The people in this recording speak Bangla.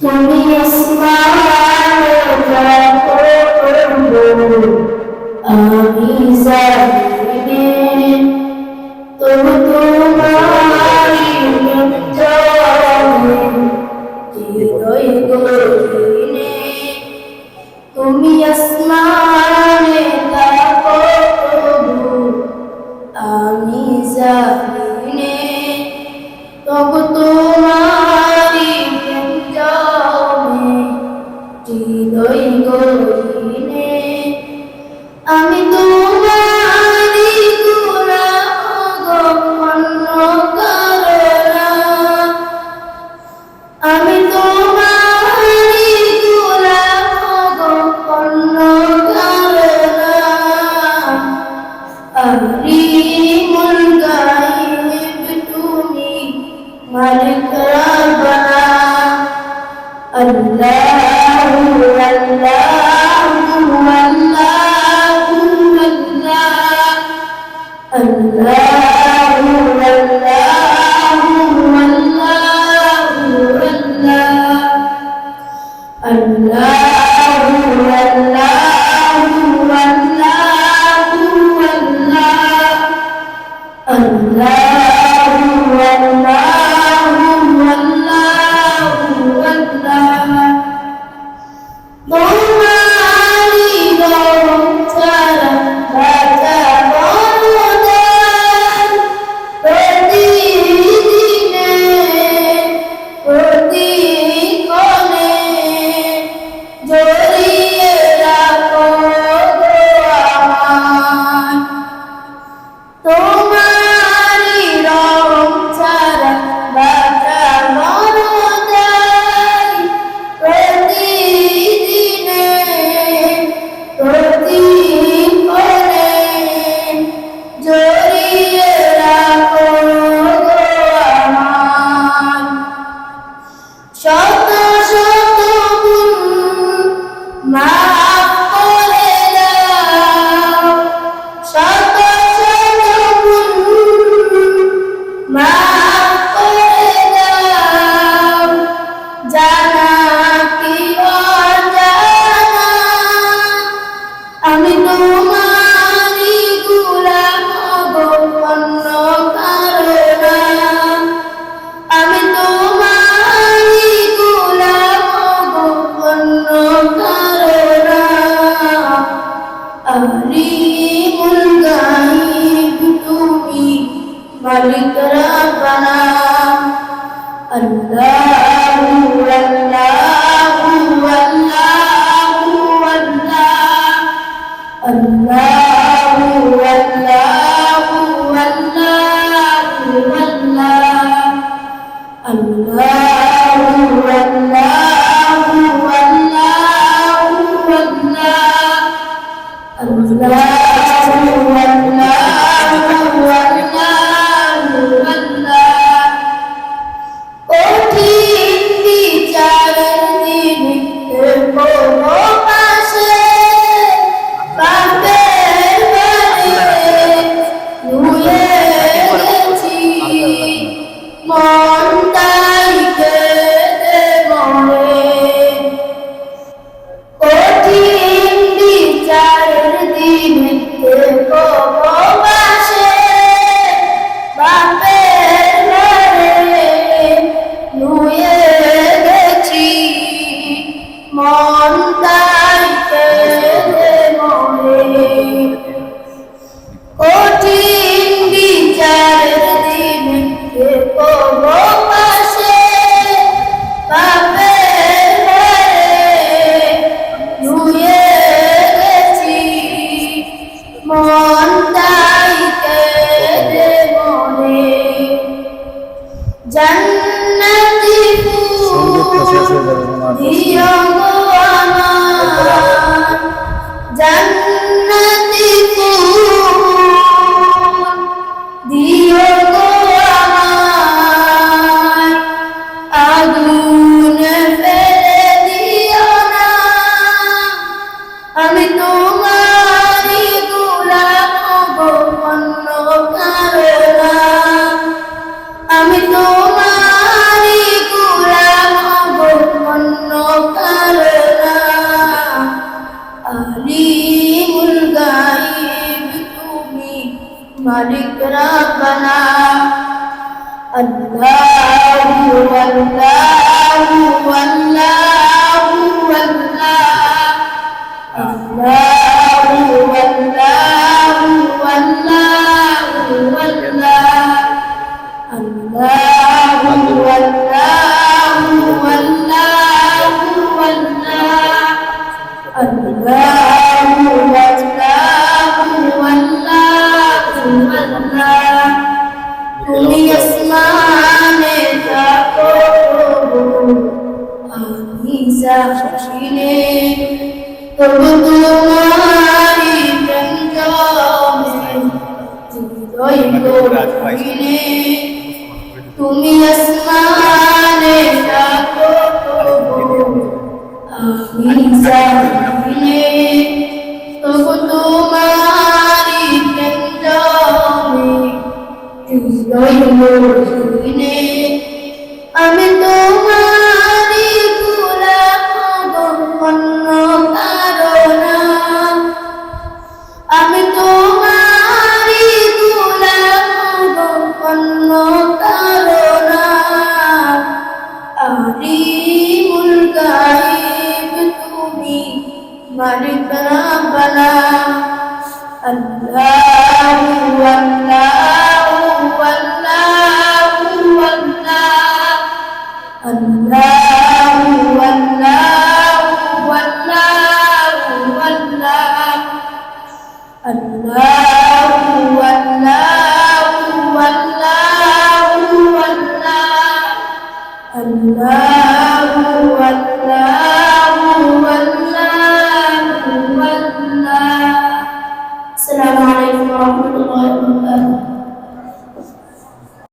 我的 Allah. ملك ربنا الله الله কাইতে মরে কঠিন বিচার দিন কে কব পাশে পাপে ধুয়ে গেছি। মন কাইতে মরে জান্নাতি ফুল দিও আমি তোমারি গুলাম হব, অন্য কারও না। আলিমুল গায়েব, তুমি মালিক রাব্বানা। আল্লাহু আল্লাহু আল্লাহু مالك ربنا الله والله والله والله الله والله والله والله